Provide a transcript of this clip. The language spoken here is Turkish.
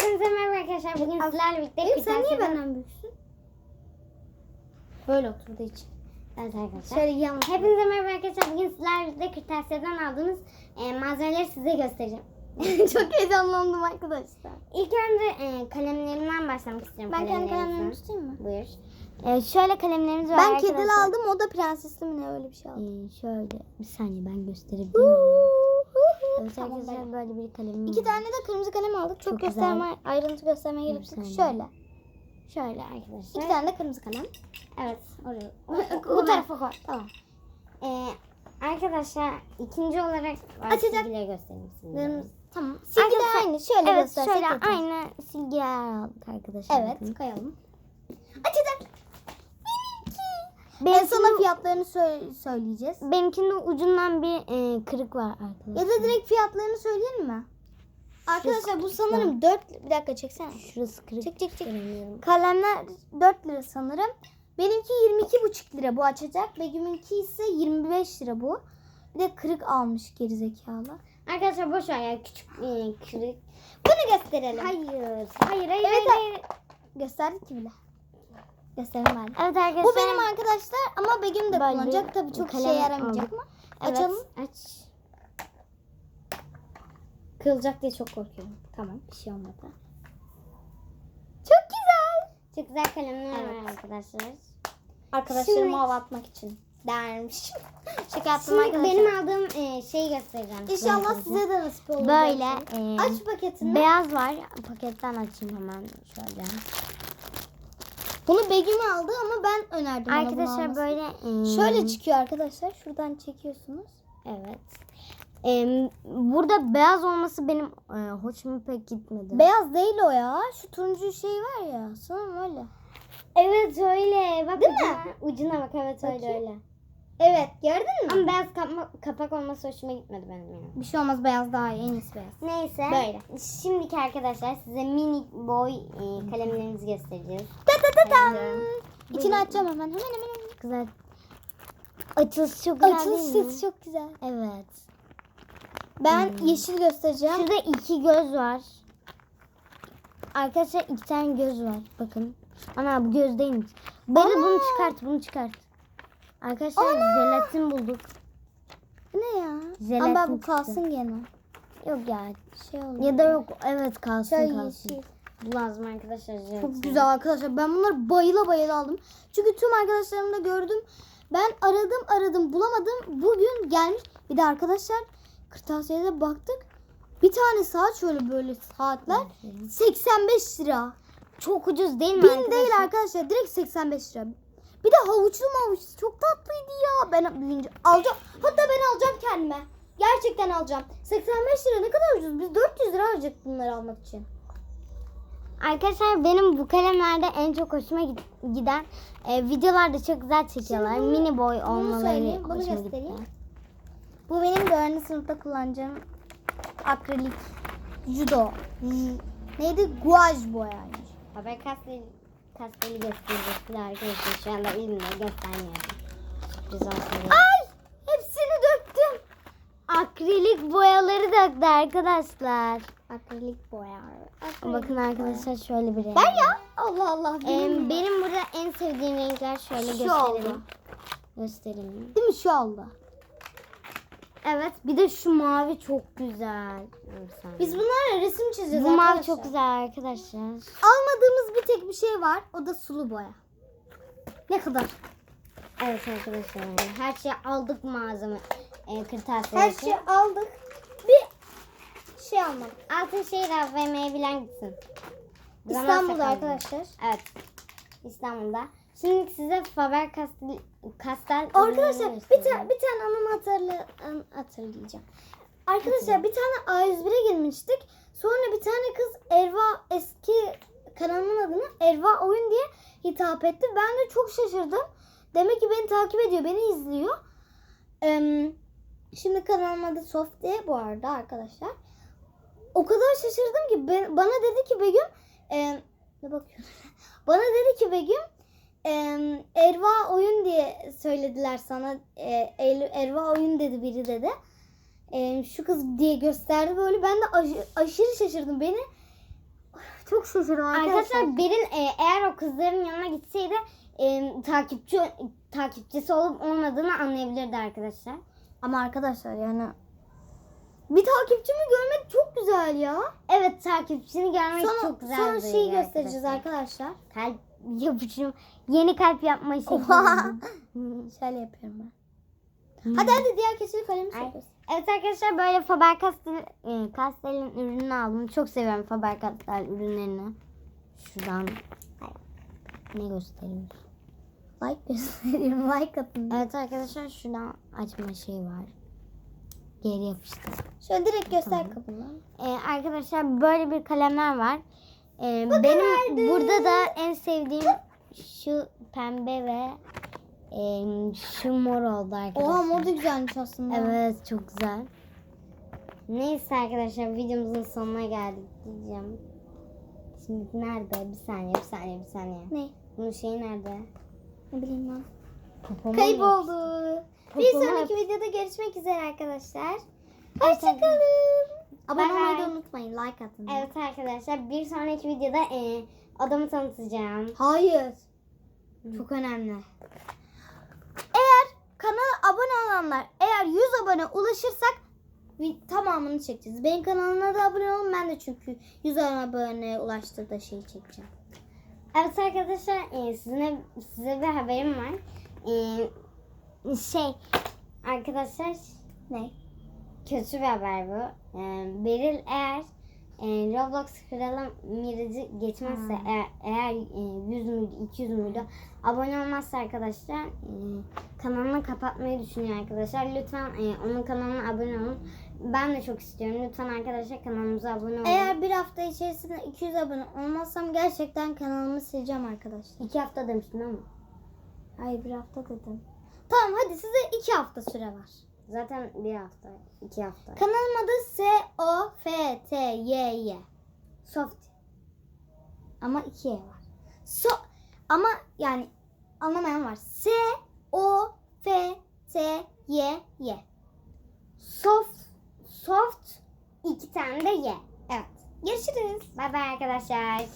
Hepinize merhaba arkadaşlar. Bugün sizlerle birlikte Elif sen niye benden büyüksün? Böyle oturduğu için. Evet arkadaşlar. Şöyle yanlış. Hepinize merhaba arkadaşlar. Bugün sizlerle birlikte kırtasiyeden aldığımız e, malzemeleri size göstereceğim. Çok heyecanlandım arkadaşlar. İlk önce e, kalemlerimden başlamak istiyorum. Ben kendi kalemlerimi tutayım mı? Buyur. E, şöyle kalemlerimiz var Ben arkadaşlar. kedili aldım o da prensesli mi ne öyle bir şey aldım. E, şöyle bir saniye ben gösterebilir miyim? Evet Tamam, arkadaşlar böyle bir kalemim İki var. tane de kırmızı kalem aldık. Çok, Çok gösterme, ayrıntı göstermeye gerek yok. Şöyle. Şöyle arkadaşlar. İki tane de kırmızı kalem. Evet oraya. Bu tarafa koy. Tamam. Ee, arkadaşlar ikinci olarak Açacak. silgileri göstereyim Tamam. Silgi de Arkadaşlar- aynı. Şöyle Evet göstersek şöyle yeter. aynı silgiler aldık arkadaşlar. Evet Bakın. koyalım. Açacak. En sona fiyatlarını sö- söyleyeceğiz. benimkinin ucundan bir e, kırık var arkadaşlar. Ya da direkt fiyatlarını söyleyelim mi? Arkadaşlar bu sanırım 4 bir dakika çeksene. Şurası kırık. Çek çek çek. Kalemler 4 lira sanırım. Benimki 22,5 lira bu açacak. Begüm'ünki ise 25 lira bu. Bir de kırık almış gerizekalı. Arkadaşlar boş ver ya küçük e, kırık. Bunu gösterelim. Hayır. Hayır hayır Evet, hayır. Gösterdik ki bile. Gösterelim bari. Evet arkadaşlar. Bu benim arkadaşlar ama Begüm de Böyle kullanacak. Tabii çok işe yaramayacak aldık. ama. Evet, Açalım. Aç. Kırılacak diye çok korkuyorum. Tamam bir şey olmadı. Çok güzel. Çok güzel kalemler Evet. var arkadaşlar. Arkadaşlarıma Şimdi- hava atmak için dermiş. Şaka yaptım Şimdi arkadaşlar. benim aldığım e, şeyi göstereceğim. İnşallah size de nasip olur. Böyle e, Aç paketini. beyaz var. Paketten açayım hemen şöyle. Bunu Begüm aldı ama ben önerdim Arkadaşlar böyle e, Şöyle çıkıyor arkadaşlar. Şuradan çekiyorsunuz. Evet. E, burada beyaz olması benim e, hoşuma pek gitmedi. Beyaz değil o ya. Şu turuncu şey var ya. Sanırım öyle. evet öyle. Bak Değil ucuna, mi? ucuna bak evet öyle Bakayım. öyle. Evet gördün mü? Ama beyaz kapma, kapak olması hoşuma gitmedi benim ya. Bir şey olmaz beyaz daha iyi. En iyisi beyaz. Neyse. Böyle. Şimdiki arkadaşlar size mini boy e, kalemlerimizi göstereceğiz. Ta ta ta tam. Buyurun. İçini açacağım hemen. Hemen hemen. hemen. Güzel. Açılışı çok güzel Açılış sesi çok güzel. Evet. Ben Hmm. yeşil göstereceğim. Şurada iki göz var. Arkadaşlar iki tane göz var. Bakın. Ana bu göz değilmiş. Beri bunu çıkart, bunu çıkart. Arkadaşlar jelatin bulduk. Bu ne ya? Jelatin Ama bu kalsın gene. Yok ya. Şey olur. Ya da yok. Evet kalsın Şöyle kalsın. yeşil. Bu lazım arkadaşlar. jelatin. Çok güzel arkadaşlar. Ben bunları bayıla bayıla aldım. Çünkü tüm arkadaşlarımda gördüm. Ben aradım aradım bulamadım. Bugün gelmiş. Bir de arkadaşlar kırtasiyede baktık. Bir tane saat şöyle böyle saatler 85 lira. Çok ucuz değil mi Bin arkadaşlar? değil arkadaşlar. Direkt 85 lira. Bir de havuçlu mavuçlu. Çok tatlıydı ya. Ben bilince alacağım. Hatta ben alacağım kendime. Gerçekten alacağım. 85 lira ne kadar ucuz. Biz 400 lira harcadık bunları almak için. Arkadaşlar benim bu kalemlerde en çok hoşuma gid- giden e, videolarda çok güzel çekiyorlar. bunu- Mini boy olmaları bunu hoşuma göstereyim. gitti. Bu benim 4. sınıfta kullanacağım akrilik judo. Neydi? Guaj boyaymış. Haber kasteli, kasteli gösterecek bir de arkadaşlar şu anda elimde göstermiyorum. Sürpriz olsun. Ay! Hepsini döktüm. Akrilik boyaları döktü arkadaşlar. Akrilik boya. Bakın arkadaşlar şöyle bir renk. Ver ya. Allah Allah. Ee, benim benim burada en sevdiğim renkler şöyle Şu gösterelim. oldu. Gösterelim. Değil mi şu oldu? Evet bir de şu mavi çok güzel. Biz bunlarla resim çizeceğiz bu mavi arkadaşlar. çok güzel arkadaşlar. Almadığımız bir tek bir şey var. O da sulu boya. Ne kadar? Evet arkadaşlar her şeyi aldık malzeme. E, kırtasiye. Her şeyi aldık. Bir şey almadık. Altınşehir AVM'ye bilen gitsin. Zaman İstanbul'da arkadaşlar. Evet. İstanbul'da. Şimdi size Faber Castell, Castell Arkadaşlar bir, ta- bir tane anımı hatırla an- hatırlayacağım. Arkadaşlar bir tane A101'e girmiştik. Sonra bir tane kız Erva eski kanalımın adını Erva Oyun diye hitap etti. Ben de çok şaşırdım. Demek ki beni takip ediyor, beni izliyor. Şimdi kanalım adı Soft diye bu arada arkadaşlar. O kadar şaşırdım ki ben, bana dedi ki Begüm ne bakıyorum? bana dedi ki Begüm em, Erva oyun diye söylediler sana. E, Erva oyun dedi biri dedi. Em, şu kız diye gösterdi böyle. Ben de aş- aşırı şaşırdım. Beni çok şaşırdım arkadaşlar. Arkadaşlar Beril e, eğer o kızların yanına gitseydi e, takipçi takipçisi olup olmadığını anlayabilirdi arkadaşlar. Ama arkadaşlar yani bir takipçimi görmek çok güzel ya. Evet takipçini görmek Sonra, çok güzel. sonra bir şeyi göstereceğiz arkadaşlar. Kalp yapışım. Yeni kalp yapma şekli. Şöyle yapıyorum ben. Hadi hadi diğer keçeli kalemi Ay. söküyoruz. Evet arkadaşlar böyle Faber Castell, e, Castell'in ürününü aldım. Çok seviyorum Faber Castell ürünlerini. Şuradan ne gösteriyor? Like gösteriyorum. Like atın. Evet arkadaşlar şuradan açma şey var. Geri yapıştır. Şöyle direkt göster kapını. Ee, arkadaşlar böyle bir kalemler var. Ee, benim burada da en sevdiğim şu pembe ve e, şu mor oldu arkadaşlar. Oha mor da güzelmiş aslında. Evet çok güzel. Neyse arkadaşlar videomuzun sonuna geldik diyeceğim. Şimdi nerede? Bir saniye, bir saniye, bir saniye. Ne? Bunun şeyi nerede? Ne bileyim ben. Popoma Kayboldu. Bir Popoma- sonraki videoda görüşmek üzere arkadaşlar. Hoşçakalın. Abone olmayı da unutmayın. Like atın. Evet arkadaşlar bir sonraki videoda e, adamı tanıtacağım. Hayır. Çok önemli. Eğer kanala abone olanlar eğer 100 abone ulaşırsak tamamını çekeceğiz. Benim kanalıma da abone olun. Ben de çünkü 100 abone ulaştığında şeyi çekeceğim. Evet arkadaşlar e, size, size bir haberim var. E, şey arkadaşlar Ne? Kötü bir haber bu. E, Beril eğer e, Roblox kralı Mirage'i geçmezse Hmm. eğer, eğer e, 100 müydü 200 müydü abone olmazsa arkadaşlar e, kanalını kapatmayı düşünüyor arkadaşlar. Lütfen e, onun kanalına abone olun. Ben de çok istiyorum. Lütfen arkadaşlar kanalımıza abone olun. Eğer bir hafta içerisinde 200 abone olmazsam gerçekten kanalımı sileceğim arkadaşlar. iki hafta demiştin ama. Hayır bir hafta dedim. Tamam hadi size 2 hafta süre var. Zaten bir hafta, iki hafta. Kanalım adı S-O-F-T-Y-Y. Soft. Ama 2 Y var. So ama yani anlamayan var. S-O-F-T-Y-Y. Soft, soft iki tane de ye. Evet. Görüşürüz. Bay bay arkadaşlar.